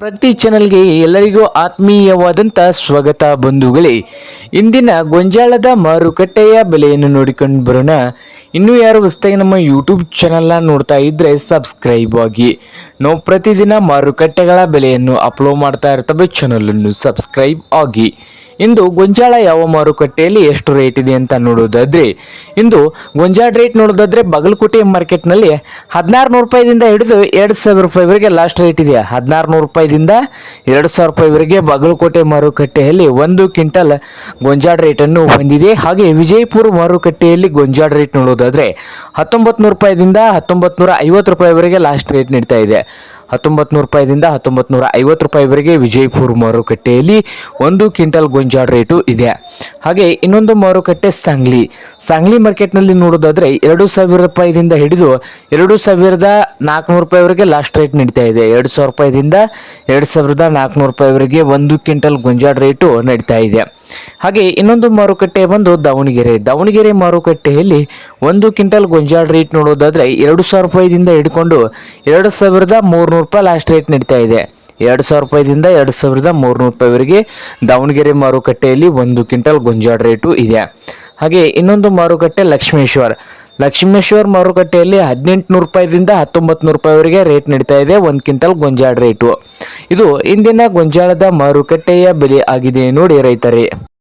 ಪ್ರತಿ ಚಾನೆಲ್ಗೆ ಎಲ್ಲರಿಗೂ ಆತ್ಮೀಯವಾದಂಥ ಸ್ವಾಗತ ಬಂಧುಗಳೇ. ಇಂದಿನ ಗೊಂಜಾಳದ ಮಾರುಕಟ್ಟೆಯ ಬೆಲೆಯನ್ನು ನೋಡಿಕೊಂಡು ಬರೋಣ. ಇನ್ನೂ ಯಾರು ಹೊಸದಾಗಿ ನಮ್ಮ ಯೂಟ್ಯೂಬ್ ಚಾನಲ್ನ ನೋಡ್ತಾ ಇದ್ದರೆ ಸಬ್ಸ್ಕ್ರೈಬ್ ಆಗಿ. ನಾವು ಪ್ರತಿದಿನ ಮಾರುಕಟ್ಟೆಗಳ ಬೆಲೆಯನ್ನು ಅಪ್ಲೋಡ್ ಮಾಡ್ತಾ ಇರ್ತವೆ ಚಾನಲನ್ನು ಸಬ್ಸ್ಕ್ರೈಬ್ ಆಗಿ. ಇಂದು ಗೊಂಜಾಳ ಯಾವ ಮಾರುಕಟ್ಟೆಯಲ್ಲಿ ಎಷ್ಟು ರೇಟ್ ಇದೆ ಅಂತ ನೋಡೋದಾದ್ರೆ, ಇಂದು ಗೊಂಜಾಳ ರೇಟ್ ನೋಡೋದಾದ್ರೆ ಬಾಗಲಕೋಟೆ ಮಾರ್ಕೆಟ್ನಲ್ಲಿ ಹದಿನಾರು ನೂರು ರೂಪಾಯಿದಿಂದ ಹಿಡಿದು ಎರಡು ಸಾವಿರ ರೂಪಾಯಿವರೆಗೆ ಲಾಸ್ಟ್ ರೇಟ್ ಇದೆ. ಹದಿನಾರು ನೂರು ರೂಪಾಯಿದಿಂದ ಎರಡು ಸಾವಿರ ರೂಪಾಯಿವರೆಗೆ ಬಾಗಲಕೋಟೆ ಮಾರುಕಟ್ಟೆಯಲ್ಲಿ ಒಂದು ಕ್ವಿಂಟಲ್ ಗೊಂಜಾಳ ರೇಟನ್ನು ಹೊಂದಿದೆ. ಹಾಗೆ ವಿಜಯಪುರ ಮಾರುಕಟ್ಟೆಯಲ್ಲಿ ಗೊಂಜಾಳ ರೇಟ್ ನೋಡೋದಾದ್ರೆ ಹತ್ತೊಂಬತ್ತು ನೂರು ರೂಪಾಯಿದಿಂದ ಹತ್ತೊಂಬತ್ತು ನೂರ ಐವತ್ತು ರೂಪಾಯಿವರೆಗೆ ಲಾಸ್ಟ್ ರೇಟ್ ನೀಡ್ತಾ ಇದೆ. ಹತ್ತೊಂಬತ್ತು ನೂರು ರೂಪಾಯಿದಿಂದ ಹತ್ತೊಂಬತ್ತು ನೂರ ಐವತ್ತು ರೂಪಾಯಿವರೆಗೆ ವಿಜಯಪುರ ಮಾರುಕಟ್ಟೆಯಲ್ಲಿ ಒಂದು ಕ್ವಿಂಟಲ್ ಗೊಂಜಾಳ ರೇಟು ಇದೆ. ಹಾಗೆ ಇನ್ನೊಂದು ಮಾರುಕಟ್ಟೆ ಸಾಂಗ್ಲಿ. ಸಾಂಗ್ಲಿ ಮಾರ್ಕೆಟ್ನಲ್ಲಿ ನೋಡೋದಾದರೆ ಎರಡು ಸಾವಿರ ರೂಪಾಯಿದಿಂದ ಹಿಡಿದು ಎರಡು ಸಾವಿರದ ನಾಲ್ಕುನೂರು ರೂಪಾಯಿವರೆಗೆ ಲಾಸ್ಟ್ ರೇಟ್ ನಡೀತಾ ಇದೆ. ಎರಡು ಸಾವಿರ ರೂಪಾಯಿದಿಂದ ಎರಡು ಸಾವಿರದ ನಾಲ್ಕುನೂರು ರೂಪಾಯಿವರೆಗೆ ಒಂದು ಕ್ವಿಂಟಲ್ ಗೊಂಜಾಳ ರೇಟು ನಡೀತಾ ಇದೆ. ಹಾಗೆ ಇನ್ನೊಂದು ಮಾರುಕಟ್ಟೆ ಬಂದು ದಾವಣಗೆರೆ. ದಾವಣಗೆರೆ ಮಾರುಕಟ್ಟೆಯಲ್ಲಿ ಒಂದು ಕ್ವಿಂಟಲ್ ಗೊಂಜಾಳ ರೇಟ್ ನೋಡೋದಾದ್ರೆ ಎರಡು ಸಾವಿರ ರೂಪಾಯಿದಿಂದ ಹಿಡ್ಕೊಂಡು ಎರಡು ಸಾವಿರದ ಮೂರುನೂರು ರೂಪಾಯಿ ಲಾಸ್ಟ್ ರೇಟ್ ನಡೀತಾ ಇದೆ. ಎರಡು ಸಾವಿರ ರೂಪಾಯಿದಿಂದ ಎರಡು ಸಾವಿರದ ಮೂರುನೂರು ರೂಪಾಯಿವರೆಗೆ ದಾವಣಗೆರೆ ಮಾರುಕಟ್ಟೆಯಲ್ಲಿ ಒಂದು ಕ್ವಿಂಟಲ್ ಗೊಂಜಾಳ ರೇಟು ಇದೆ. ಹಾಗೆ ಇನ್ನೊಂದು ಮಾರುಕಟ್ಟೆ ಲಕ್ಷ್ಮೇಶ್ವರ್. ಲಕ್ಷ್ಮೇಶ್ವರ್ ಮಾರುಕಟ್ಟೆಯಲ್ಲಿ ಹದಿನೆಂಟು ನೂರು ರೂಪಾಯಿದಿಂದ ಹತ್ತೊಂಬತ್ತು ನೂರು ರೂಪಾಯಿವರೆಗೆ ರೇಟ್ ನಡೀತಾ ಇದೆ, ಒಂದು ಕ್ವಿಂಟಲ್ ಗೊಂಜಾಳ ರೇಟು ಇದು ಇಂದಿನ ಗೊಂಜಾಳದ ಮಾರುಕಟ್ಟೆಯ ಬೆಲೆ ಆಗಿದೆ ನೋಡಿ ರೈತರೇ.